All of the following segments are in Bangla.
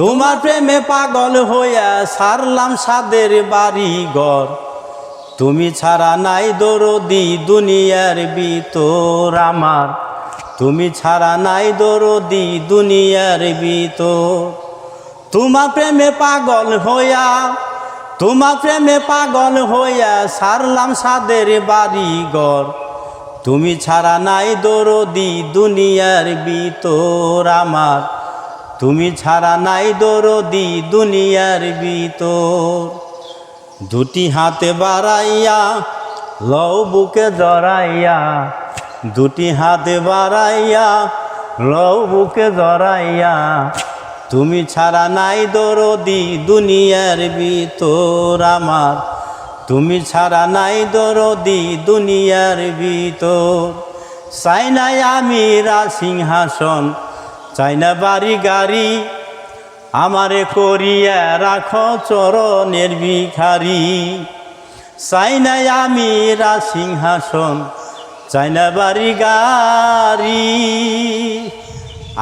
তোমার প্রেমে পাগল হইয়া সারলাম সাদের বাড়ি ঘর তুমি ছাড়া নাই দরদি দুনিয়ার ভিতর আমার। তুমি ছাড়া নাই দরদি দুনিয়ার ভিতর। তোমার প্রেমে পাগল হইয়া, তোমার প্রেমে পাগল হইয়া সারলাম সাদের বাড়ি ঘর তুমি ছাড়া নাই দরদি দুনিয়ার ভিতর আমার। তুমি ছাড়া নাই দরদি দুনিয়ার ভিতর। দুটি হাতে বাড়াইয়া লও বুকে জড়াইয়া। দুটি হাতে বাড়াইয়া লও বুকে জড়াইয়া। তুমি ছাড়া নাই দরদি দুনিয়ার ভিতর আমার। তুমি ছাড়া নাই দরদি দুনিয়ার ভিতর। চাই নাই আমি সিংহাসন চাই না বাড়ি গাড়ি, আমারে করিয়া রাখো চরণের ভিখারি। চাই নাই আমি সিংহাসন চাই না বাড়ি গাড়ি,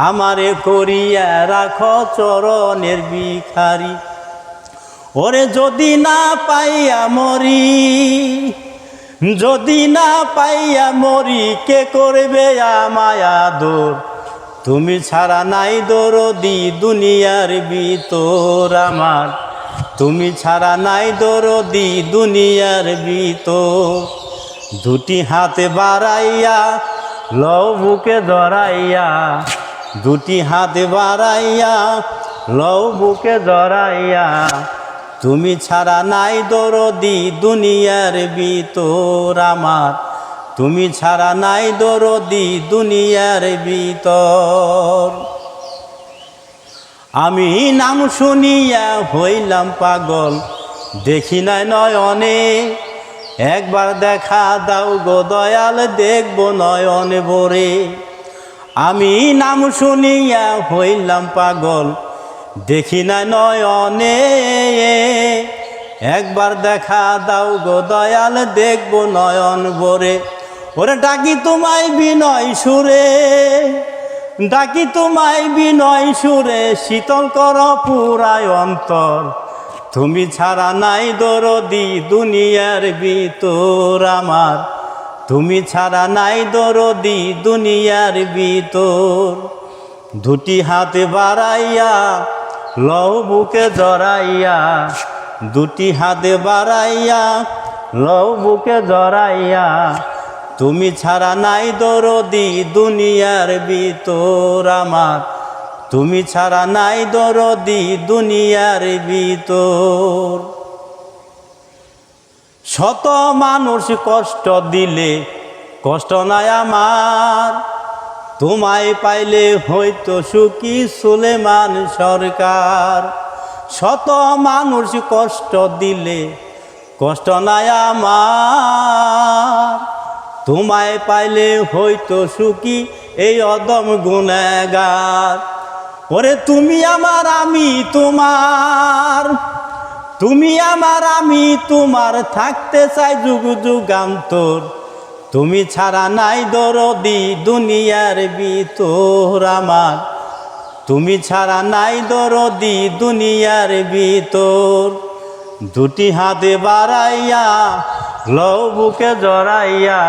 আমারে করিয়া রাখো চরণের ভিখারি। ওরে যদি না পাইয়া মরি, যদি না পাইয়া মরি, কে করবে আমায়া দোর তুমি ছাড়া নাই দরদি দুনিয়ার ভিতর আমার। তুমি ছাড়া নাই দরদি দুনিয়ার ভিতর। দুটি হাতে বাড়াইয়া লও বুকে ধরাইয়া দুটি হাতে বাড়াইয়া লও বুকে ধরাইয়া তুমি ছাড়া নাই দরদি দুনিয়ার ভিতর আমার। তুমি ছাড়া নাই দরদি দুনিয়ার ভিতর। আমি নাম শুনিয়া হইলাম পাগল, দেখি নাই নয়নে। একবার দেখা দাও গো দয়াল, দেখব নয়নে ভরে। আমি নাম শুনিয়া হইলাম পাগল, দেখি না নয়নে। একবার দেখা দাও গো দয়াল, দেখব নয়ন ভরে। ওরে ডাকি তোমায় বিনয় সুরে, ডাকি তোমায় বিনয় সুরে, শীতল কর পুরায় অন্তর। তুমি ছাড়া নাই দরদি দুনিয়ার ভিতর আমার। তুমি ছাড়া নাই দরদি দুনিয়ার ভিতর। দুটি হাতে বাড়াইয়া লও বুকে জড়াইয়া, দুটি হাতে বাড়াইয়া লও বুকে জড়াইয়া তুমি ছাড়া নাই দরদি দুনিয়ার ভিতর আমার। তুমি ছাড়া নাই দরদি দুনিয়ার ভিতর। শত মানুষ কষ্ট দিলে, কষ্ট নাই আমার। তোমায় পাইলে হয়তো সুখী সুলেমান সরকার। শত মানুষ কষ্ট দিলে, কষ্ট নাই আমার। তোমায় পাইলে হয়তো সুখী এই অদম গুণাগার। ওরে তুমি আমার, আমি তোমার। তুমি আমার, আমি তোমার থাকতে চাই যুগ, যুগান্তর। তুমি ছাড়া নাই দরদি দুনিয়ার ভিতর আমার। তুমি ছাড়া নাই দরদি দুনিয়ার ভিতর। দুটি হাতে বাড়াইয়া লও বুকে জড়াইয়া,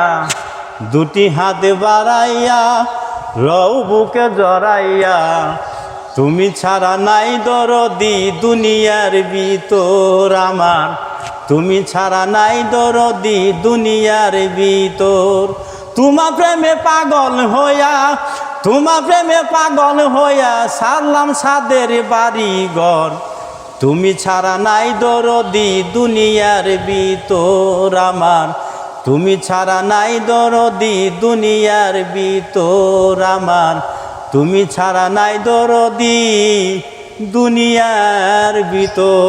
দুটি হাত বাড়াইয়া লও বুকে জড়াইয়া, তুমি ছাড়া নাই দরদি দুনিয়ার ভিতর আমার। তুমি ছাড়া নাই দরদি দুনিয়ার ভিতর। তোমা প্রেমে পাগল হইয়া, তোমা প্রেমে পাগল হইয়া, সারলাম সাদের বাড়ি ঘর তুমি ছাড়া নাই দরদি দুনিয়ার ভিতর আমার। তুমি ছাড়া নাই দরদি দুনিয়ার ভিতর আমার। তুমি ছাড়া নাই দরদি দুনিয়ার ভিতর।